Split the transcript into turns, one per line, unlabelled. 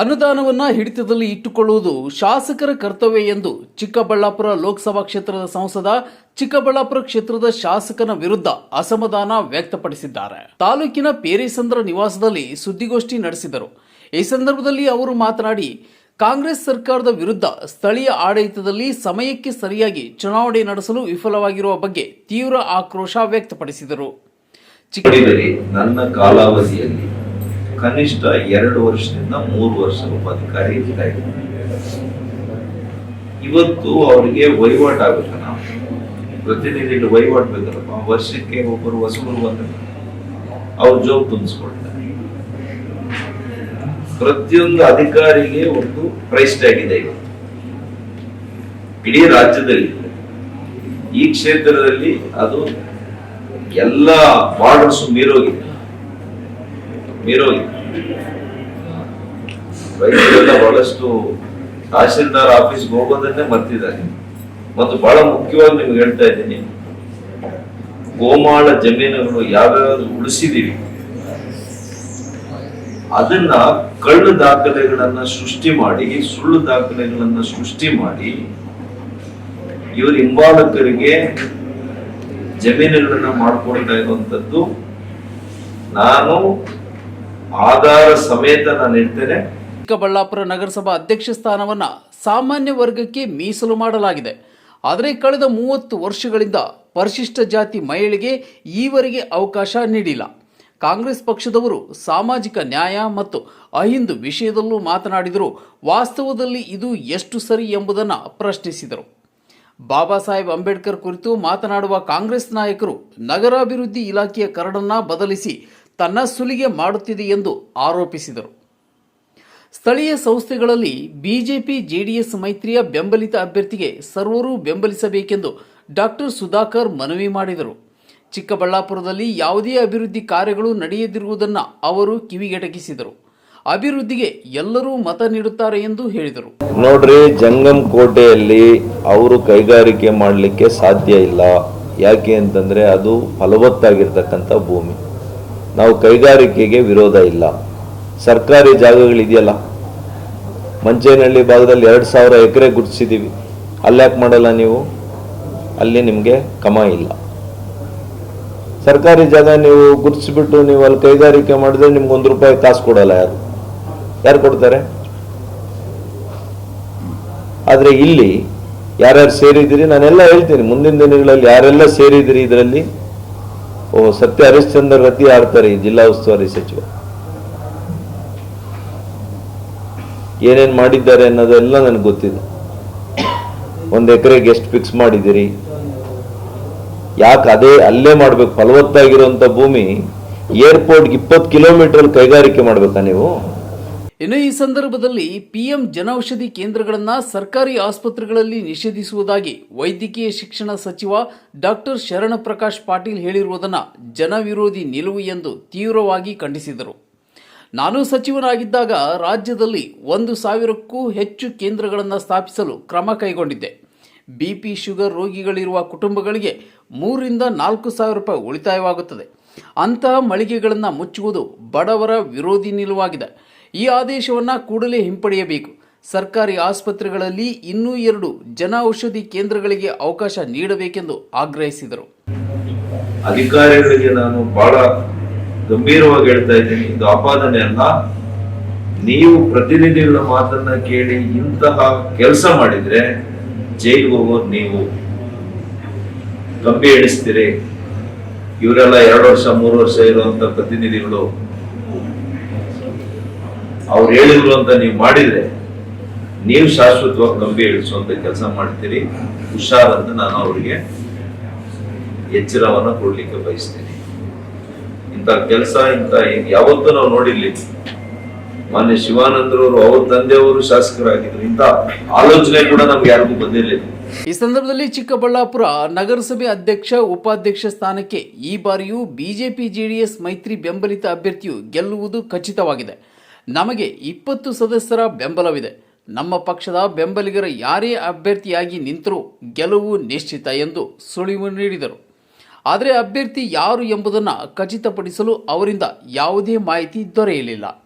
ಅನುದಾನವನ್ನ ಹಿಡಿತದಲ್ಲಿ ಇಟ್ಟುಕೊಳ್ಳುವುದು ಶಾಸಕರ ಕರ್ತವ್ಯ ಎಂದು ಚಿಕ್ಕಬಳ್ಳಾಪುರ ಲೋಕಸಭಾ ಕ್ಷೇತ್ರದ ಸಂಸದ ಚಿಕ್ಕಬಳ್ಳಾಪುರ ಕ್ಷೇತ್ರದ ಶಾಸಕನ ವಿರುದ್ಧ ಅಸಮಾಧಾನ ವ್ಯಕ್ತಪಡಿಸಿದ್ದಾರೆ. ತಾಲೂಕಿನ ಪೇರಿಸಂದ್ರ ನಿವಾಸದಲ್ಲಿ ಸುದ್ದಿಗೋಷ್ಠಿ ನಡೆಸಿದರು. ಈ ಸಂದರ್ಭದಲ್ಲಿ ಅವರು ಮಾತನಾಡಿ, ಕಾಂಗ್ರೆಸ್ ಸರ್ಕಾರದ ವಿರುದ್ಧ ಸ್ಥಳೀಯ ಆಡಳಿತದಲ್ಲಿ ಸಮಯಕ್ಕೆ ಸರಿಯಾಗಿ ಚುನಾವಣೆ ನಡೆಸಲು ವಿಫಲವಾಗಿರುವ ಬಗ್ಗೆ ತೀವ್ರ ಆಕ್ರೋಶ ವ್ಯಕ್ತಪಡಿಸಿದರು.
ನನ್ನ ಕಾಲಾವಧಿಯಲ್ಲಿ ಕನಿಷ್ಠ ಎರಡು ವರ್ಷದಿಂದ ಮೂರು ವರ್ಷ ಉಪಾಧಿಕಾರಿ ಇರ್ತಾ ಇದ್ರು ಇವತ್ತು ಅವರಿಗೆ ವಹಿವಾಟು ನಾವು. ಪ್ರತಿನಿಧಿಗಳು ವಹಿವಾಟು ಬೇಕಲ್ಲಪ್ಪ? ವರ್ಷಕ್ಕೆ ಒಬ್ಬರು ಹೊಸಬರು ಬಂದ್ರೆ ಅವ್ರ ಜೋಬ್ ತುಂಬಿಸ್ಕೊಳ್ತಾರೆ ಪ್ರತಿಯೊಂದು ಅಧಿಕಾರಿಗೆ ಒಂದು ಪ್ರೈಸ್ ಟ್ಯಾಗ್ ಇದೆ ಇವತ್ತು. ಇಡೀ ರಾಜ್ಯದಲ್ಲಿ. ಈ ಕ್ಷೇತ್ರದಲ್ಲಿ ಅದು ಎಲ್ಲ ಬಾರ್ಡರ್ಸ್ ಮೀರೋಗಿದೆ. ಮೀರೋಗಿದೆ ರೈತರೆಲ್ಲ ಬಹಳಷ್ಟು ತಹಶೀಲ್ದಾರ್ ಆಫೀಸ್ಗೆ ಹೋಗೋದನ್ನೇ ಮರ್ತಿದ್ದಾರೆ. ಮತ್ತು ಬಹಳ ಮುಖ್ಯವಾಗಿ ನಿಮ್ಗೆ ಹೇಳ್ತಾ ಇದ್ದೀನಿ, ಗೋಮಾಳ ಜಮೀನುಗಳು ಯಾವ್ಯಾವ್ದು ಉಳಿಸಿದೀವಿ, ಅದನ್ನ ಕಳ್ಳು ದಾಖಲೆಗಳನ್ನ ಸೃಷ್ಟಿ ಮಾಡಿ, ಸುಳ್ಳು ದಾಖಲೆಗಳನ್ನ ಸೃಷ್ಟಿ ಮಾಡಿ, ಇವ್ರ ಹಿಂಬಾಲಕರಿಗೆ ಜಮೀನುಗಳನ್ನ ಮಾಡ್ಕೊಳ್ತಾ ಇರುವಂತದ್ದು ನಾನು ಆಧಾರ ಸಮೇತ ನಾನು ಇರ್ತೇನೆ
ಚಿಕ್ಕಬಳ್ಳಾಪುರ ನಗರಸಭಾ ಅಧ್ಯಕ್ಷ ಸ್ಥಾನವನ್ನ ಸಾಮಾನ್ಯ ವರ್ಗಕ್ಕೆ ಮೀಸಲು ಮಾಡಲಾಗಿದೆ. ಆದರೆ ಕಳೆದ ಮೂವತ್ತು ವರ್ಷಗಳಿಂದ ಪರಿಶಿಷ್ಟ ಜಾತಿ ಮಹಿಳೆಗೆ ಈವರೆಗೆ ಅವಕಾಶ ನೀಡಿಲ್ಲ. ಕಾಂಗ್ರೆಸ್ ಪಕ್ಷದವರು ಸಾಮಾಜಿಕ ನ್ಯಾಯ ಮತ್ತು ಅಹಿಂದು ವಿಷಯದಲ್ಲೂ ಮಾತನಾಡಿದರು. ವಾಸ್ತವದಲ್ಲಿ ಇದು ಎಷ್ಟು ಸರಿ ಎಂಬುದನ್ನು ಪ್ರಶ್ನಿಸಿದರು. ಬಾಬಾ ಸಾಹೇಬ್ ಅಂಬೇಡ್ಕರ್ ಕುರಿತು ಮಾತನಾಡುವ ಕಾಂಗ್ರೆಸ್ ನಾಯಕರು ನಗರಾಭಿವೃದ್ಧಿ ಇಲಾಖೆಯ ಕರಡನ್ನ ಬದಲಿಸಿ ತನ್ನ ಸುಲಿಗೆ ಮಾಡುತ್ತಿದೆ ಎಂದು ಆರೋಪಿಸಿದರು. ಸ್ಥಳೀಯ ಸಂಸ್ಥೆಗಳಲ್ಲಿ ಬಿಜೆಪಿ, ಜೆಡಿಎಸ್ ಮೈತ್ರಿಯ ಬೆಂಬಲಿತ ಅಭ್ಯರ್ಥಿಗೆ ಸರ್ವರೂ ಬೆಂಬಲಿಸಬೇಕೆಂದು ಡಾಕ್ಟರ್ ಸುಧಾಕರ್ ಮನವಿ ಮಾಡಿದರು. ಚಿಕ್ಕಬಳ್ಳಾಪುರದಲ್ಲಿ ಯಾವುದೇ ಅಭಿವೃದ್ಧಿ ಕಾರ್ಯಗಳು ನಡೆಯದಿರುವುದನ್ನು ಅವರು ಕಿವಿಗೆಟಕಿಸಿದರು. ಅಭಿವೃದ್ಧಿಗೆ ಎಲ್ಲರೂ ಮತ ನೀಡುತ್ತಾರೆ ಎಂದು ಹೇಳಿದರು.
ನೋಡ್ರಿ, ಜಂಗಮ್ ಕೋಟೆಯಲ್ಲಿ ಅವರು ಕೈಗಾರಿಕೆ ಮಾಡಲಿಕ್ಕೆ ಸಾಧ್ಯ ಇಲ್ಲ. ಯಾಕೆ ಅಂತಂದ್ರೆ ಅದು ಫಲವತ್ತಾಗಿರ್ತಕ್ಕಂಥ ಭೂಮಿ. ನಾವು ಕೈಗಾರಿಕೆಗೆ ವಿರೋಧ ಇಲ್ಲ. ಸರ್ಕಾರಿ ಜಾಗಗಳಿದೆಯಲ್ಲ ಮಂಚೇನಹಳ್ಳಿ ಭಾಗದಲ್ಲಿ ಎರಡು ಸಾವಿರ ಎಕರೆ ಗುರ್ತಿಸಿದ್ದೀವಿ ಅಲ್ಲ್ಯಾಕೆ ಮಾಡಲ್ಲ ನೀವು? ಅಲ್ಲಿ ನಿಮಗೆ ಕಮ ಇಲ್ಲ. ಸರ್ಕಾರಿ ಜಾಗ ನೀವು ಗುರ್ತಿಸ್ಬಿಟ್ಟು ನೀವು ಅಲ್ಲಿ ಕೈಗಾರಿಕೆ ಮಾಡಿದ್ರೆ ನಿಮ್ಗೆ ಒಂದು ರೂಪಾಯಿ ಕಾಸು ಕೊಡಲ್ಲ ಯಾರು? ಯಾರು ಕೊಡ್ತಾರೆ? ಆದರೆ ಇಲ್ಲಿ ಯಾರ್ಯಾರು ಸೇರಿದ್ದೀರಿ? ನಾನೆಲ್ಲ ಹೇಳ್ತೀನಿ, ಮುಂದಿನ ದಿನಗಳಲ್ಲಿ ಯಾರೆಲ್ಲ ಸೇರಿದ್ದೀರಿ ಇದರಲ್ಲಿ? ಓ ಸತ್ಯ ಹರಿಶ್ಚಂದ್ರ ರತಿ ಆಡ್ತಾರೆ ಈ ಜಿಲ್ಲಾ ಉಸ್ತುವಾರಿ ಸಚಿವ. ಏನೇನು ಮಾಡಿದ್ದಾರೆ ಅನ್ನೋದೆಲ್ಲ ನನಗೆ ಗೊತ್ತಿದೆ ಒಂದು ಎಕರೆಗೆ ಎಷ್ಟು ಫಿಕ್ಸ್ ಮಾಡಿದ್ದೀರಿ? ಯಾಕೆ ಅದೇ ಅಲ್ಲೇ ಮಾಡ್ಬೇಕು ಫಲವತ್ತಾಗಿರುವಂಥ ಭೂಮಿ ಏರ್ಪೋರ್ಟ್ಗೆ ಇಪ್ಪತ್ತು ಕಿಲೋಮೀಟರ್ ಕೈಗಾರಿಕೆ ಮಾಡ್ಬೇಕಾ ನೀವು?
ಇನ್ನು ಈ ಸಂದರ್ಭದಲ್ಲಿ ಪಿಎಂ ಜನೌಷಧಿ ಕೇಂದ್ರಗಳನ್ನು ಸರ್ಕಾರಿ ಆಸ್ಪತ್ರೆಗಳಲ್ಲಿ ನಿಷೇಧಿಸುವುದಾಗಿ ವೈದ್ಯಕೀಯ ಶಿಕ್ಷಣ ಸಚಿವ ಡಾಕ್ಟರ್ ಶರಣಪ್ರಕಾಶ್ ಪಾಟೀಲ್ ಹೇಳಿರುವುದನ್ನು ಜನವಿರೋಧಿ ನಿಲುವು ಎಂದು ತೀವ್ರವಾಗಿ ಖಂಡಿಸಿದರು. ನಾನು ಸಚಿವನಾಗಿದ್ದಾಗ ರಾಜ್ಯದಲ್ಲಿ ಒಂದು ಸಾವಿರಕ್ಕೂ ಹೆಚ್ಚು ಕೇಂದ್ರಗಳನ್ನು ಸ್ಥಾಪಿಸಲು ಕ್ರಮ ಕೈಗೊಂಡಿದ್ದೆ. ಬಿಪಿ ಶುಗರ್ ರೋಗಿಗಳಿರುವ ಕುಟುಂಬಗಳಿಗೆ ಮೂರರಿಂದ ನಾಲ್ಕು ಸಾವಿರ ರೂಪಾಯಿ ಉಳಿತಾಯವಾಗುತ್ತದೆ. ಅಂತಹ ಮಳಿಗೆಗಳನ್ನು ಮುಚ್ಚುವುದು ಬಡವರ ವಿರೋಧಿ ನಿಲುವಾಗಿದೆ. ಈ ಆದೇಶವನ್ನು ಕೂಡಲೇ ಹಿಂಪಡೆಯಬೇಕು. ಸರ್ಕಾರಿ ಆಸ್ಪತ್ರೆಗಳಲ್ಲಿ ಇನ್ನೂ ಎರಡು ಜನ ಔಷಧಿ ಕೇಂದ್ರಗಳಿಗೆ ಅವಕಾಶ ನೀಡಬೇಕೆಂದು ಆಗ್ರಹಿಸಿದರು.
ಅಧಿಕಾರಿಗಳಿಗೆ ನಾನು ಬಹಳ ಗಂಭೀರವಾಗಿ ಹೇಳ್ತಾ ಇದ್ದೀನಿ, ಇದು ಆಪಾದನೆ ಅಲ್ಲ. ನೀವು ಪ್ರತಿನಿಧಿಗಳ ಮಾತನ್ನ ಕೇಳಿ ಇಂತಹ ಕೆಲಸ ಮಾಡಿದ್ರೆ ಜೈಲ್ ಹೋಗೋರು ನೀವು. ಕಂಬಿ ಎಣಿಸ್ತೀರಿ. ಇವರೆಲ್ಲ ಎರಡು ವರ್ಷ, ಮೂರು ವರ್ಷ ಇರುವಂತ ಪ್ರತಿನಿಧಿಗಳು ಅವ್ರು ಹೇಳಿದ್ರು ಅಂತ ನೀವು ಮಾಡಿದ್ರೆ, ನೀವು ಶಾಶ್ವತವಾಗಿ ನಂಬಿ ಇಳಿಸುವಂತ ಕೆಲಸ ಮಾಡ್ತೀರಿ. ಹುಷಾರಂತ ನಾನು ಅವರಿಗೆ ಎಚ್ಚರವನ್ನ ಕೊಡ್ಲಿಕ್ಕೆ ಬಯಸ್ತೀನಿ. ಇಂಥ ಕೆಲಸ, ಇಂಥ ಯಾವತ್ತೂ ನಾವು ನೋಡಿರ್ಲಿ. ಮಾನ್ಯ ಶಿವಾನಂದರವರು, ಅವ್ರ ತಂದೆಯವರು ಶಾಸಕರಾಗಿದ್ರು. ಇಂತ ಆಲೋಚನೆ ಕೂಡ ನಮ್ಗೆ ಯಾರಿಗೂ ಬಂದಿರಲಿಲ್ಲ.
ಈ ಸಂದರ್ಭದಲ್ಲಿ ಚಿಕ್ಕಬಳ್ಳಾಪುರ ನಗರಸಭೆ ಅಧ್ಯಕ್ಷ, ಉಪಾಧ್ಯಕ್ಷ ಸ್ಥಾನಕ್ಕೆ ಈ ಬಾರಿಯೂ ಬಿಜೆಪಿ, ಜೆಡಿಎಸ್ ಮೈತ್ರಿ ಬೆಂಬಲಿತ ಅಭ್ಯರ್ಥಿಯು ಗೆಲ್ಲುವುದು ಖಚಿತವಾಗಿದೆ. ನಮಗೆ ಇಪ್ಪತ್ತು ಸದಸ್ಯರ ಬೆಂಬಲವಿದೆ. ನಮ್ಮ ಪಕ್ಷದ ಬೆಂಬಲಿಗರ ಯಾರೇ ಅಭ್ಯರ್ಥಿಯಾಗಿ ನಿಂತರೂ ಗೆಲುವು ನಿಶ್ಚಿತ ಎಂದು ಸುಳಿವು ನೀಡಿದರು. ಆದರೆ ಅಭ್ಯರ್ಥಿ ಯಾರು ಎಂಬುದನ್ನು ಖಚಿತಪಡಿಸಲು ಅವರಿಂದ ಯಾವುದೇ ಮಾಹಿತಿ ದೊರೆಯಲಿಲ್ಲ.